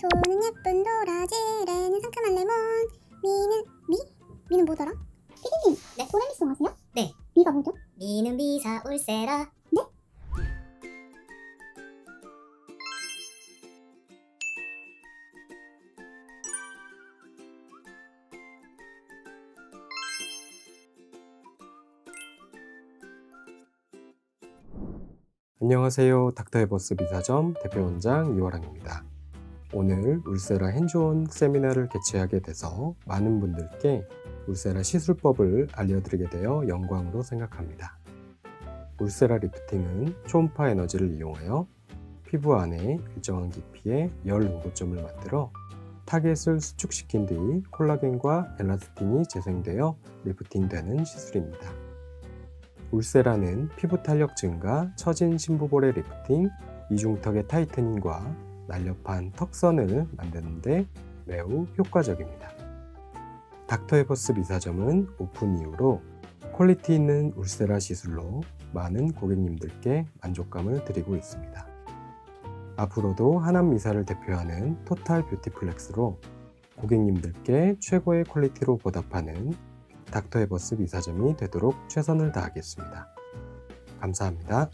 도는 예쁜 도라지 레는 상큼한 레몬 미는 미? 미는 뭐더라? 피디님 네. 오렌지송 하세요? 네. 미가 뭐죠? 미는 미사 울세라 안녕하세요. 닥터에버스 미사점 대표 원장 이화랑입니다. 오늘 울세라 핸즈온 세미나를 개최하게 돼서 많은 분들께 울세라 시술법을 알려드리게 되어 영광으로 생각합니다. 울세라 리프팅은 초음파 에너지를 이용하여 피부 안에 일정한 깊이의 열 응고점을 만들어 타겟을 수축시킨 뒤 콜라겐과 엘라스틴이 재생되어 리프팅되는 시술입니다. 울세라는 피부 탄력 증가, 처진 심부볼의 리프팅, 이중턱의 타이트닝과 날렵한 턱선을 만드는데 매우 효과적입니다. 닥터에버스 미사점은 오픈 이후로 퀄리티 있는 울세라 시술로 많은 고객님들께 만족감을 드리고 있습니다. 앞으로도 하남 미사를 대표하는 토탈 뷰티 플렉스로 고객님들께 최고의 퀄리티로 보답하는 닥터에버스 미사점이 되도록 최선을 다하겠습니다. 감사합니다.